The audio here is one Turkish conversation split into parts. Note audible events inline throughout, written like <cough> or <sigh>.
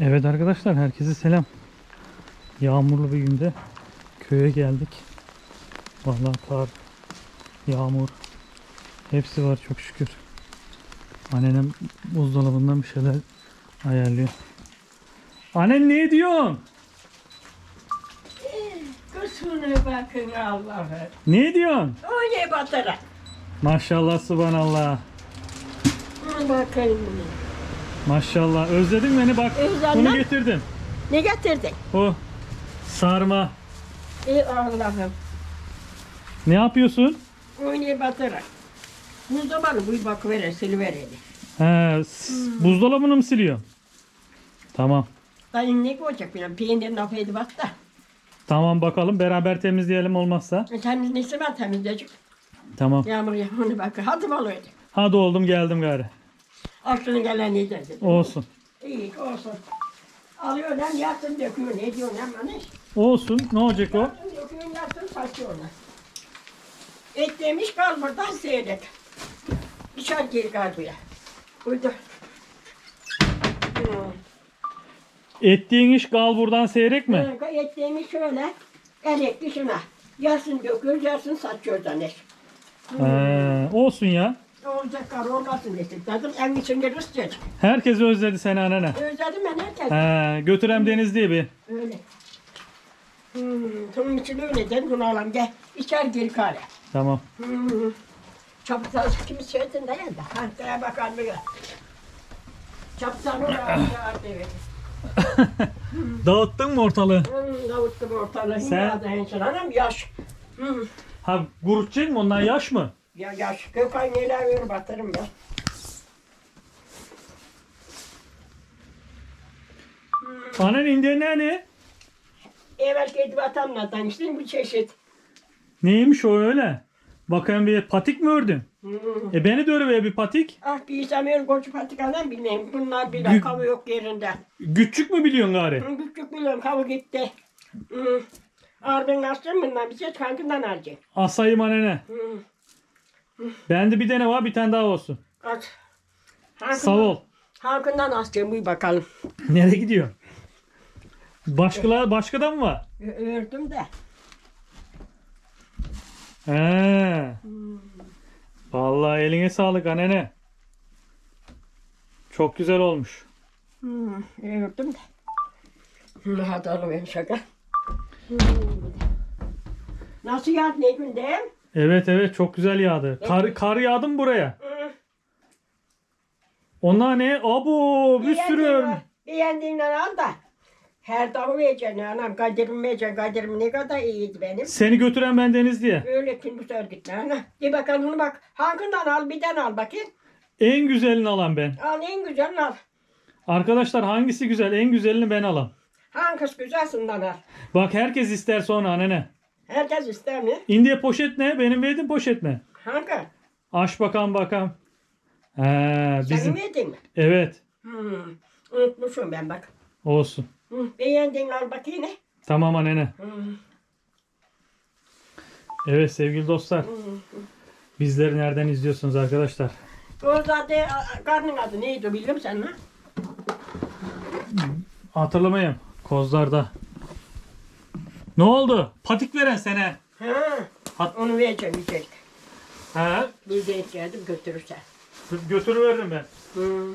Evet arkadaşlar herkese selam. Yağmurlu bir günde köye geldik. Vallahi kar, yağmur hepsi var çok şükür. Annenem buzdolabından bir şeyler ayarlıyor. Annen ne diyorsun? Kusura bakın Allah'ım. Ne diyorsun? O ne batıra? Maşallah subhanallah. Bakın. Maşallah. Özledin beni bak. Özledim. Bunu getirdim. Ne getirdin? O sarma. Ey Allah'ım. Ne yapıyorsun? O ne batıra? Bu zaman bu bak verir, siliverir. He, s- buzdolabını mı siliyor? Tamam. Dayın ne koyacak bilmem. Peynir nafaydı bak da. Tamam bakalım beraber temizleyelim olmazsa. Sen neyse ben temizleyecek. Tamam. Yağmur yağmur bak. <laughs> Hadi balıydı. Hadi oldum geldim gari. Aklına gelen ne dedi? Olsun. İyi olsun. Alıyor lan yatsın döküyor. Ne diyorsun hemen iş? Olsun. Ne olacak o? Yatsın döküyor yatsın saçıyorlar. Et demiş kal buradan seyret. Dışarı geri kal buraya. Burada. Hmm. Ettiğin iş kal buradan seyrek mi? Ha, Et demiş şöyle. Erek dışına. Yatsın döküyor yatsın saçıyor zaneş. He, olsun ya. Olacak kar olmasın dedim. Dedim evin içinde rıstacak. Herkes özledi seni anne. Özledim ben herkes. He, götürem deniz diye bir. Öyle. Hmm, bunun için öyle den bunu alalım gel. İçer geri kare. Tamam. Hmm. Çapıtan kimi söyledin de ya da. Hankaya bakan mı ya? Çapıtan oraya evet. Dağıttın mı ortalığı? Hmm, Davuttum ortalığı. Sen- Sen? Anam yaş. Hmm. Ha kurutacak mı? Onlar yaş mı? Ya yaş. Gökay neler ver batırım ya. Annen indi ne ne? Evvel kedi vatanla tanıştım bu çeşit. Neymiş o öyle? Bakayım bir patik mi ördün? Hmm. E beni de örüver bir patik. Ah bir istemir koçu patikadan bileyim. Bunlar bile Gü- kavu yok yerinde. Küçük mü biliyorsun gari? Hı, Küçük biliyorum kavu gitti. Hı. Arbin açtım bundan bir şey kankından alacak. Asayım annene. Hı. Bende bir tane var bir tane daha olsun. Aç. Hankından- Sağ ol. Hankından açacağım bir bakalım. <laughs> Nereye gidiyor? Başkalar başkadan mı var? Ördüm de. He. Vallahi eline sağlık annene. Çok güzel olmuş. Hı, ördüm de. Hadi alıver şaka. <laughs> Hı. Nasıl yağdı ne günde? Evet evet çok güzel yağdı. Kar, kar yağdı mı buraya? Hı. Onlar ne? Abo bir sürü. Beğendiğinden al da. Her dağı vereceksin anam. Kadir'im vereceksin. Kadir'im ne kadar iyiydi benim. Seni götüren ben Deniz diye. Öyle kim bu sefer gitme ana. Bir bakalım bunu bak. Hanginden al bir tane al bakayım. En güzelini alan ben. Al en güzelini al. Arkadaşlar hangisi güzel? En güzelini ben alam. Hangisi güzelsinden al. Bak herkes ister sonra annene. Herkes ister mi? İndiye poşet ne? Benim verdiğim poşet mi? Hangi? Aç bakalım bakalım. He, Bizim... Senin verdin mi? Evet. Hmm. Unutmuşum ben bak. Olsun. Hı. Beğendin al bakayım ne? Tamam annene. Hmm. Evet sevgili dostlar. Bizleri nereden izliyorsunuz arkadaşlar? O zaten karnın adı neydi biliyor musun sen ha? Hatırlamayayım. Kozlarda. Ne oldu? Patik veren sene. Ha. Hat- Onu vereceğim yiyecek. He. De geldim götürürsen. Götürüveririm ben. Hmm.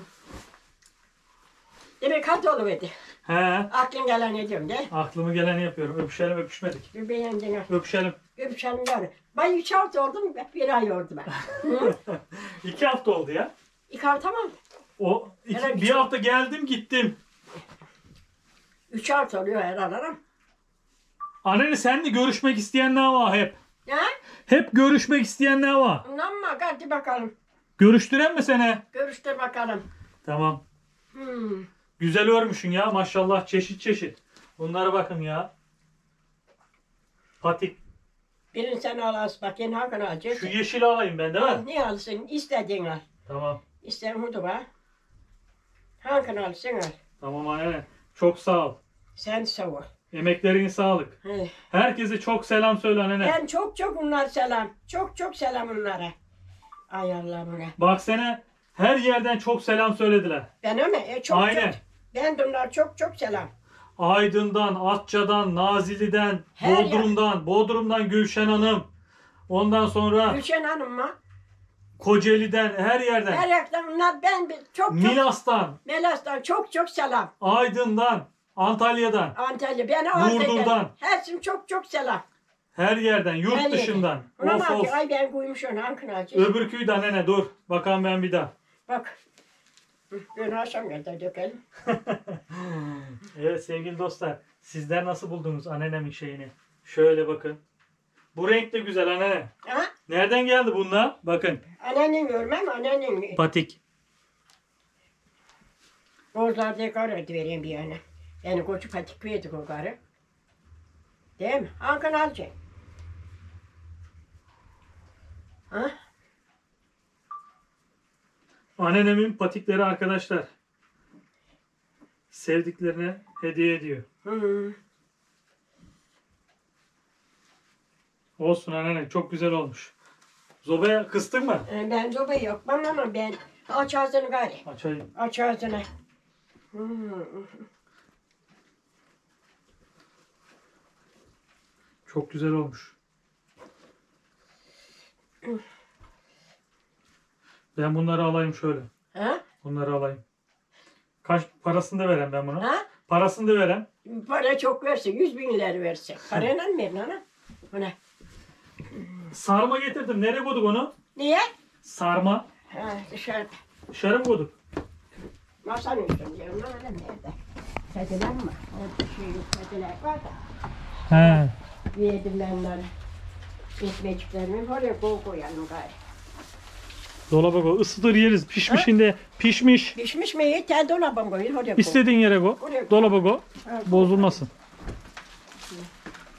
Demek hadi oluverdi. He. Aklın gelen ne diyorum de. Aklımı geleni yapıyorum. Öpüşelim öpüşmedik. Bir. Öpüşelim. Öpüşenim var. Ben üç hafta oldum, bir ay oldu ben. Hı? <laughs> İki hafta oldu ya. Yıkartamam. O iki- Evet, bir çok- hafta geldim gittim. Üç hafta oluyor herhalde. Ama. Anneni seninle görüşmek isteyenler var hep. Ha? Hep görüşmek isteyenler var. Ama hadi bakalım. Görüştüren mi seni? Görüştür bakalım. Tamam. Hmm. Güzel örmüşsün ya maşallah çeşit çeşit. Bunlara bakın ya. Patik. Birini sen al as bakayım hakan Şu alacaksın. yeşili alayım ben değil mi? ne alsın? İstediğin al. Tamam. İster hudu var. Hakan alsın al. Tamam anne. Çok sağ ol. Sen savur. Emeklerine sağlık. He. Herkese çok selam söyle annene. Ben çok çok onlar selam. Çok çok selam onlara. Ay Allah'ım ona. Bak sana her yerden çok selam söylediler. Ben ama e, çok Aynen. çok. Ben de onlara çok çok selam. Aydın'dan, Atça'dan, Nazilli'den, Her yer. Bodrum'dan, Bodrum'dan Gülşen Hanım. Ondan sonra Gülşen Hanım'a Kocaeli'den, her yerden. her yerden onlar ben çok çok Milas'tan, Melas'tan çok çok selam. Aydın'dan, Antalya'dan, Antalya beni eden. Burdur'dan. Hersin çok çok selam. her yerden, yurt Her dışından. Ona Of of. ay ben koymuş onu Ankara'cı. Öbürküyü de nene dur. Bakalım ben bir daha. Bak. Ben akşam geldi dökelim. <laughs> Evet sevgili dostlar. Sizler nasıl buldunuz annenemin şeyini? Şöyle bakın. Bu renk de güzel anneanne. Ha? Nereden geldi bunlar? Bakın. Annenin görmem annenin. Patik. Bozlar dekar ödü vereyim bir yana. Yani koçu patik verdik o karı. Değil mi? Hakan alacak. Ha? Annenemin patikleri arkadaşlar. Sevdiklerine hediye ediyor. Hı. Olsun anneanne çok güzel olmuş. Zobaya kıstın mı? Ee, Ben zoba yok bana ama ben aç ağzını gari. Açayım. Aç ağzını. Hı. Çok güzel olmuş. Ben bunları alayım şöyle. Ha? Bunları alayım. Kaç parasını da veren ben buna. Ha? Parasını da veren. Para çok verse, yüz bin lira verse. Parayla mı verin ana? Bu ne? Sarma getirdim. Nereye koyduk onu? Niye? Sarma. Ha, dışarıda. Dışarı mı koyduk? Masanın üstünde. Onlar öyle nerede? Kediler mi? Orada şey kediler var da. He. Onları. Ekmeklerimi koy koyalım gari. Dolaba koy. Isıtır yeriz. Pişmişinde pişmiş. Pişmiş mi? İyi, tel dolabım koyun oraya koy. İstediğin yere koy. Oraya koy. Dolaba koy. Ha, Bozulmasın.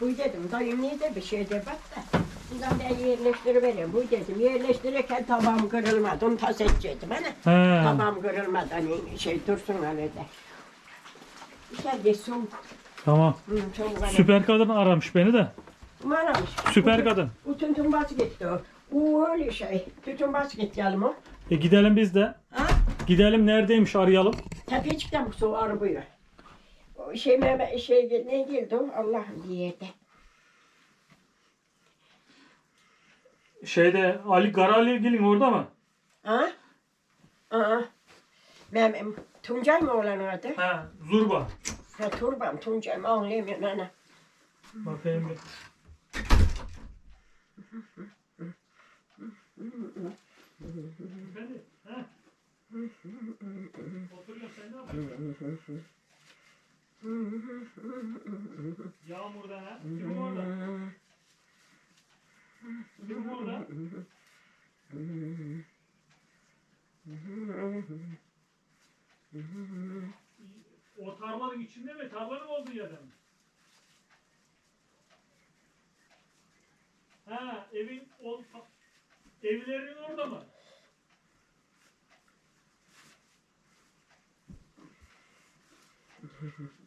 Bu dedim, dayım niye de bir şey de bak da. Bundan ben yerleştirivereyim. Bu dedim, yerleştirirken tabağım kırılmadı. Onu tas edecektim hani. He. Tabağım kırılmadı hani şey dursun öyle de. De soğuk. Tamam. Hı, soğuk. Süper kadın aramış beni de. Umarım. Süper kadın. Bu tütün bas gitti o. O öyle şey. Tütün bas gitti o. E gidelim biz de. Ha? Gidelim neredeymiş arayalım. Tepecikten bu su arabayı. O şey meme şey ne değildi o Allah'ım diye de. Şeyde Ali Garali'nin orada mı? Ha? Aa. Mem Tuncay mı olan adı? He. Zurba. Ha Turbam Tuncay mı anlayamıyorum ana. Bakayım bir. Efendim, he? Oturuyorum, sen ne yapıyorsun? Yağmurda ha? Kim orada? Kim orada? O tarlanın içinde mi? Tarlanın olduğu yerde mi? Ha, evin ol, evlerinin orada mı? <laughs>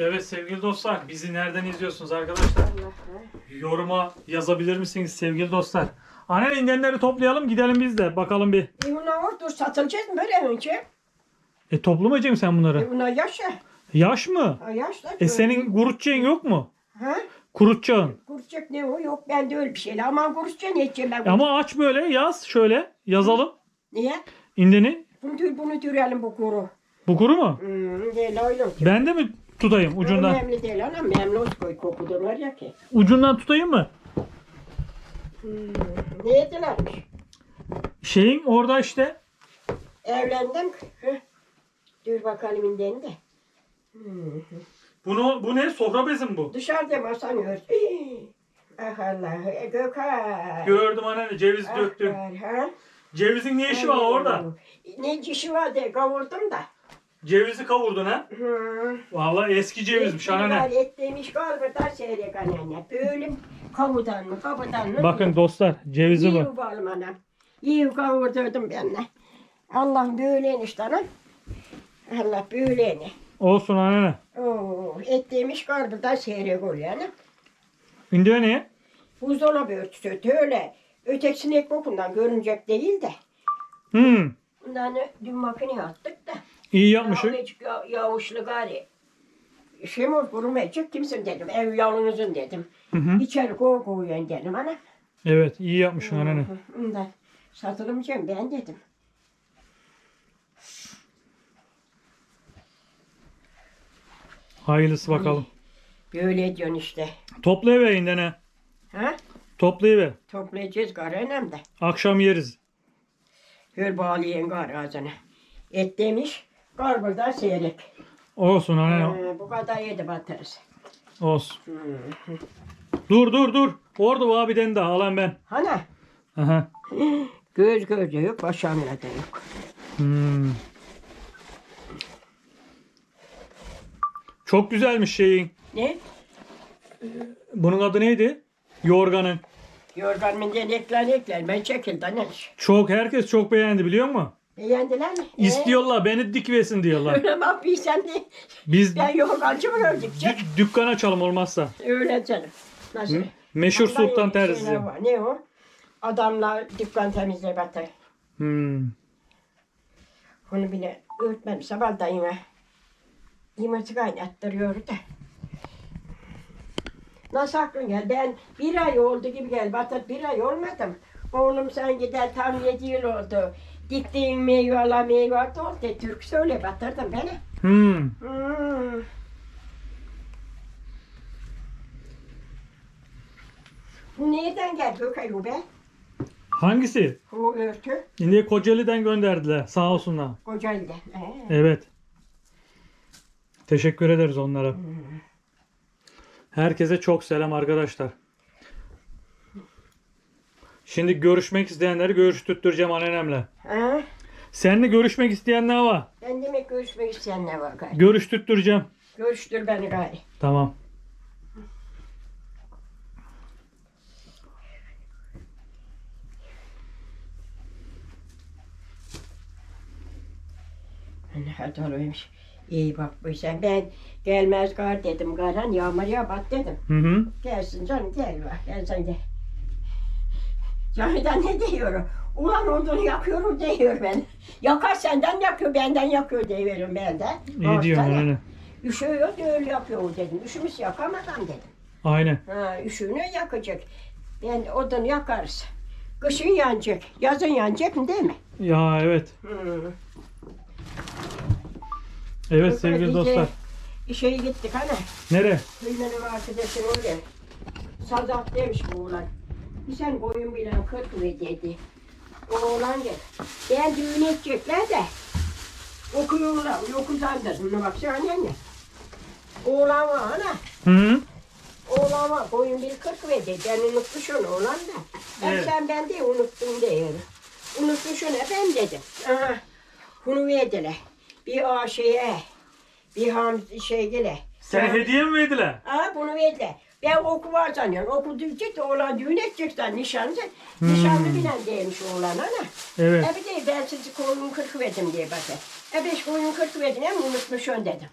Evet sevgili dostlar, bizi nereden izliyorsunuz arkadaşlar? Yoruma yazabilir misiniz sevgili dostlar? Annen indenleri toplayalım gidelim biz de bakalım bir. E ona ordur satılacak mı böyle önce? E toplamayacak mısın sen E bunları? ona yaşa. Yaş mı? Ha yaşla. E senin kurutacağın yok mu? Ha? Kurutacağın. Kurutacak ne o? Yok bende öyle bir şey. Aman kurutacak ne edeceğim ben? Ama aç böyle yaz şöyle yazalım. Niye? İndeni. Bunu, tür, bunu türelim bu kuru. Bu kuru mu? Hmm, değil öyle. Ben de mi tutayım ucundan? Önemli değil ana. Memnun koy kokudurlar ya ki. Ucundan tutayım mı? Hmm. Ne yedilermiş? Şeyin orada işte. Evlendim. Hı. Dur bakalım inden de. Hmm. Bunu bu ne? Sofra bezi mi bu? Dışarıda masan <gasps> ört. Ah Allah. E, Gökhan. Gördüm anne ceviz Ah, döktüm. var, Ha? Cevizin ne işi var orada? Ne işi var diye kavurdum da. Cevizi kavurdun ha? Hı. Vallahi eski cevizmiş anne. Et demiş galiba da seyrek anne. Böyle kavudan mı kavudan mı? Bakın dostlar cevizi bu. Yiyor balım anam. Yiyor kavurdurdum ben de. Allah böyle işte anam. Allah böyle Olsun anne. Oo, ettiğimiz karnında seyrek oluyor yani. İndi ne? Buzdolabı örtüsü öyle. Ötekisini ek kokundan görünecek değil de. Hmm. Bundan dün makineye attık. İyi yapmışsın. Yağmacık, ya, yağışlı gari. Şey mi kurumayacak kimsin dedim. Ev yalnızın dedim. Hı hı. İçeri koy koyuyorsun dedim ana. Evet iyi yapmışsın anne. Ondan satılımcıyım ben dedim. Hayırlısı bakalım. Böyle diyorsun işte. Toplayıver indi ne? Ha? Toplayıver. Toplayacağız gari önemli de. Akşam yeriz. Hör bağlayan gari ağzına. Et demiş. Garbırda seyrek. Olsun anne. Ee, bu kadar yedi batarız. Olsun. Dur dur dur. Orada bir tane daha alan ben. Hana. Aha. Göz gözde yok, başağımla da yok. Hmm. Çok güzelmiş şeyin. Ne? Bunun adı neydi? Yorganın. Yorganımın ekler ekler. Ben çekildim. Çok herkes çok beğendi biliyor musun? Beğendiler mi? İstiyorlar beni dikvesin diyorlar. Öyle <laughs> bak bir sen de. Biz Ben yorgancı mı gördük? dük- dükkan açalım olmazsa. Öyle canım. Nasıl? Meşhur Ondan Sultan Terzi. var. Ne o? Adamlar dükkan temizle batır. Hmm. Onu bile örtmem. Sabah da yine yumurta kaynattırıyor da. Nasıl aklın gel? Ben bir ay oldu gibi gel. Batır bir ay olmadım. Oğlum sen gider tam yedi yıl oldu. Diktiğin meyveler meyve oldu. Türk söyle batırdın beni. Hmm. Hmm. Bu nereden geldi o kayu be? Hangisi? Bu örtü Şimdi Kocaeli'den gönderdiler. Sağ olsunlar. Kocaeli'den. Ee, Evet. Teşekkür ederiz onlara. Herkese çok selam arkadaşlar. Şimdi görüşmek isteyenleri görüştürteceğim annenemle. Ha? Seninle görüşmek isteyenler var. Ben demek görüşmek isteyenler var gari. Görüştürteceğim. Görüştür beni gari. Tamam. Hadi olaymış. İyi bak bu sen. Ben gelmez gar dedim. Garan yağmur yağbat dedim. Hı hı. Gelsin canım gel bak. Gel sen de. Canıdan ne diyor? Ulan odunu yakıyorum diyor ben. Yakar senden yakıyor, benden yakıyor diyorum ben de. İyi diyorsun anne. Üşüyor da öyle yapıyor dedim. Üşümüş yakamadan dedim. Aynen. Ha, üşüğünü yakacak. Ben odunu yakarız. Kışın yanacak, yazın yanacak mı değil mi? Ya evet. Hı. Evet sevgili dostlar. İşe gittik hani. Nere? Benim arkadaşım öyle. Sadat demiş bu oğlan. Sen koyun bilen kırk ve dedi. Oğlan gel. Ben düğün edecekler de. Okuyorlar. Okuldan da. Buna baksana anne. Oğlan var ana. Hı hı. Oğlan var. Koyun bir kırk ve dedi. Ben unutmuş onu oğlan da. Ben Evet. sen ben de unuttum diyorum. Unutmuş onu ben dedim. Aha. Bunu verdiler. Bir aşeye. Bir ham şey gele. Sen hediye mi verdiler? Ha bunu verdiler. Ben oku var sanıyorum. Oku diyecek de oğlan düğün edecekler nişanlı. Hmm. Nişanlı bilen değilmiş oğlan ana. Evet. E bir de ben sizi koyun kırk verdim diye bakın. E beş koyun kırk verdim hem unutmuşsun dedim.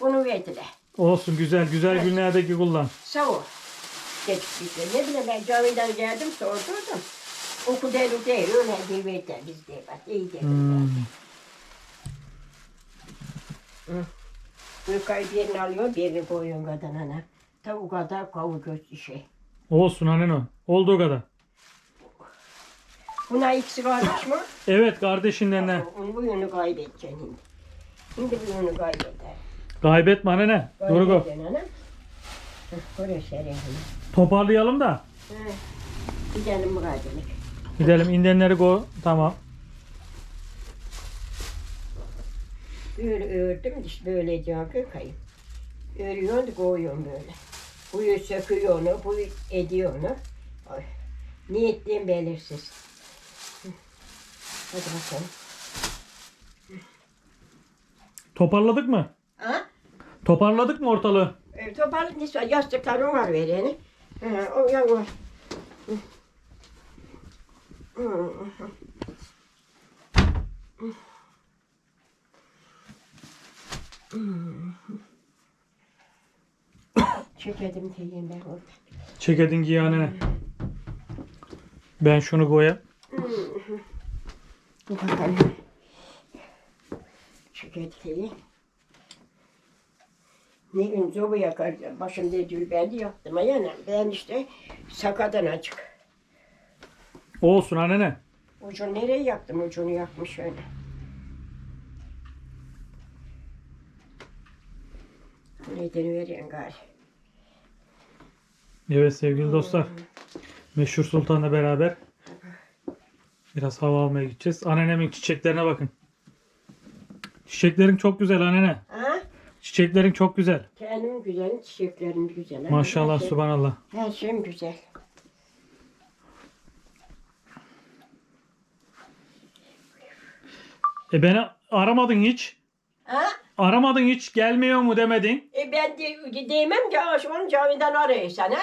Bunu verdiler. Olsun güzel güzel günlerdeki kullan. Sağ ol. Biz de. Ne bileyim ben camiden geldim sordurdum. Oku değil değil öyle diye verdiler biz diye bak. İyi dedim. Hmm. Yukarı birini alıyor birini koyuyor kadın ana. Ta o kadar kavu göz şey. Olsun annen o. Olduğu kadar. Buna ikisi kardeş mi? Evet kardeşinden ne? Bu yönü kaybedeceksin şimdi. Şimdi bu yönü kaybeder. Kaybetme anne. Heh, Oraya sereyim. Toparlayalım da. He. Gidelim bu kaybedek. Gidelim indenleri go. Tamam. Böyle ördüm işte böyle diyor kayıp. Örüyorsun koyuyorsun böyle. Bu söküyor onu, bu ediyor onu. Ettiğim belirsiz. Hadi bakalım. Toparladık mı? Ha? Toparladık mı ortalığı? E, toparlık neyse yastıklarım var vereni. He, o yan var. Hı. Çekedim teyim ben orada. Çekedin giy anene. Ben şunu koyayım. Dur bakalım. Çekedim. Ne gün zobu yakar, başımda dül ben de yaptım. Yani ben işte sakadan açık. Olsun anene. Ucunu nereye yaktım? Ucunu yakmış öyle. Neyden veriyorsun gari? Evet sevgili dostlar. Meşhur Sultan'la beraber biraz hava almaya gideceğiz. Annenemin çiçeklerine bakın. Çiçeklerin çok güzel annene. Ha? Çiçeklerin çok güzel. Kendim güzel, çiçeklerim güzel. Maşallah şey- subhanallah. Her şeyim güzel. E beni aramadın hiç. Ha? Aramadın hiç. Gelmiyor mu demedin. E ben de demem ki aşkım Cavidan arıyor sana.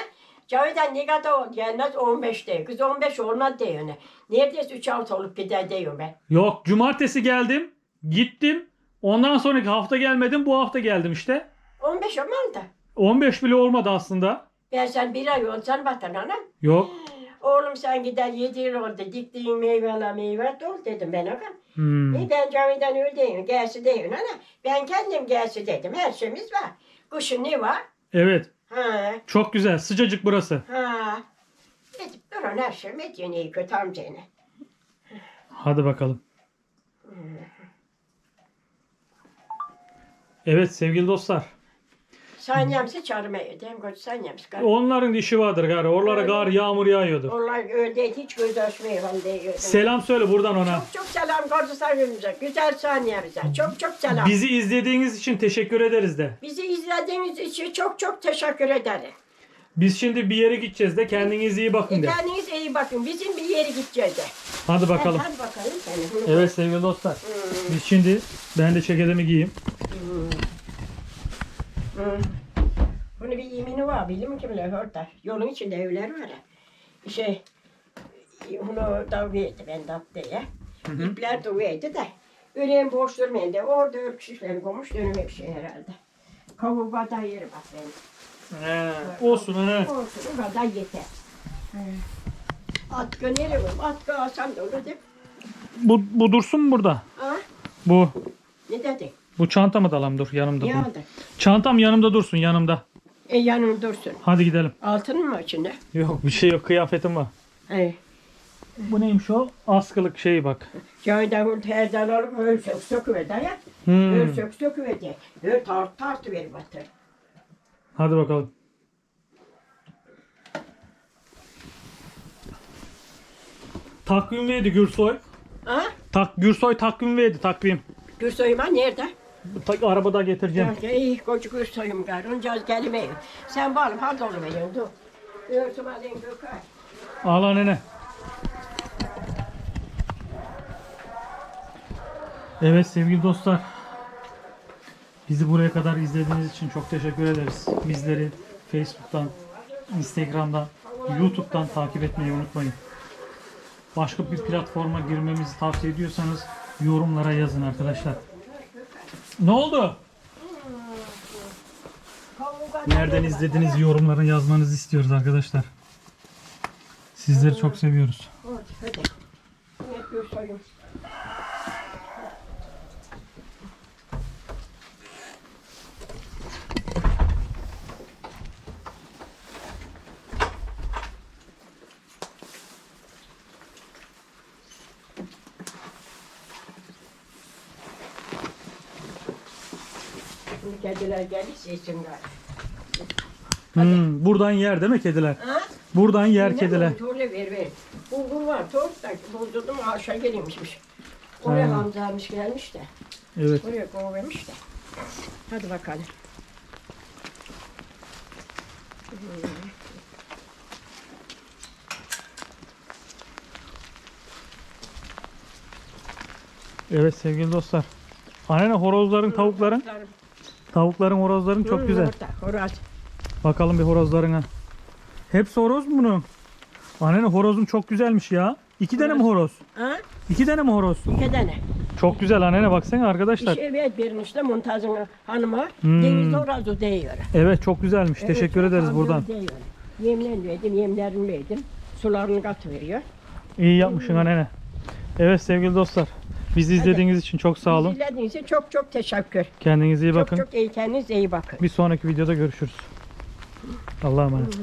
Cavidan ne kadar gelmez 15 diyor. Kız 15 olmaz diyor ne. Neredeyse 3 hafta olup gider diyor ben. Yok cumartesi geldim. Gittim. Ondan sonraki hafta gelmedim. Bu hafta geldim işte. 15 olmaz da. 15 bile olmadı aslında. Ben sen bir ay olsan vatan anam. Yok. <gasps> Oğlum sen gider 7 yıl oldu. Diktiğin meyveler meyve dol dedim ben ona. Hmm. E ben Cavidan öyle diyorum. Gelsi diyorum ana. Ben kendim gelsi dedim. Her şeyimiz var. Kışın ne var? Evet. Ha. Çok güzel. Sıcacık burası. Ha. Edip duran her şey mediyen iyi kötü amcayla. Hadi bakalım. Evet sevgili dostlar. Sanyamsı çağırmaya dem koç sanyamsı. Onların işi vardır gari. Oralara gar yağmur yağıyordu. Onlar öyle hiç göz açmıyor falan diyor. Selam söyle buradan ona. Çok çok selam kocu sayımıza. Güzel sanyamıza. Çok çok selam. Bizi izlediğiniz için teşekkür ederiz de. Bizi izlediğiniz için çok çok teşekkür ederim. Biz şimdi bir yere gideceğiz de kendinize iyi bakın de. Kendinize iyi bakın. Bizim bir yere gideceğiz de. Hadi bakalım. Hadi, bakalım. Bunu Evet sevgili dostlar. Biz şimdi ben de ceketimi giyeyim. Hı. Mi kimler orada? Yolun içinde evler var. Şey, bunu davaydı ben dattaya. İpler davaydı da. Ölen boş durmayın de orada örtüşleri koymuş dönüm bir şey herhalde. Kavuğa da yeri bak benim. He, olsun he. Olsun o kadar yeter. Atkı nereye koyayım? Atkı alsam da olur değil mi? Bu, bu dursun mu burada? Ha? Bu. Ne dedi? Bu çantamı da alalım dur yanımda. Aldı? Çantam yanımda dursun yanımda. E yanım dursun. Hadi gidelim. Altın mı içinde? Yok bir şey yok kıyafetim var. He. Bu neymiş o? Askılık şeyi bak. Caydan terden alıp öyle sök söküver ya. Hmm. Öyle sök söküver de. Öyle tart tart ver batır. Hadi bakalım. Takvim verdi Gürsoy. Ha? Tak Gürsoy takvim verdi takvim. Gürsoyuma nerede? Tak, arabada getireceğim. Ya, iyi koca Gürsoyum gar. Onca gelmeyin. Sen bağlı hadi onu verin dur. Görsüm alayım Gökay. Al anne. Evet sevgili dostlar. Bizi buraya kadar izlediğiniz için çok teşekkür ederiz. Bizleri Facebook'tan, Instagram'dan, YouTube'dan takip etmeyi unutmayın. Başka bir platforma girmemizi tavsiye ediyorsanız yorumlara yazın arkadaşlar. Ne oldu? Nereden izlediğiniz yorumlara yazmanızı istiyoruz arkadaşlar. Sizleri çok seviyoruz. Şimdi kediler için gari. Hmm, buradan yer değil mi kediler? Ha? Buradan yer Ne kediler. bu? Tuğle ver ver. Bulgur var. Tost da buldurdum aşağı gelmişmiş. Oraya Ha. hamzalmış gelmiş de. Evet. Oraya kovamış da. Hadi bakalım. Evet sevgili dostlar. Anne horozların, tavukların, tavukların, horozların çok Hı, güzel. Horoz. Bakalım bir horozlarına. Hepsi horoz mu bunun? Anne horozun çok güzelmiş ya. İki tane mi horoz? Ha? İki tane mi horoz? İki tane. Çok güzel anne baksana arkadaşlar. Şey evet verin işte Muntaz'ın hanıma. Hmm. Deniz orası değiyor. Evet çok güzelmiş. Evet, Teşekkür ederiz buradan. değiyor. Yemlerini verdim, yemlerini verdim. Sularını katı veriyor. İyi yapmışsın anne. Evet sevgili dostlar. Bizi izlediğiniz için çok sağ olun. İzlediğiniz için çok çok teşekkür. Kendinize iyi Çok bakın. çok iyi kendinize iyi bakın. Bir sonraki videoda görüşürüz. Allah'a emanet.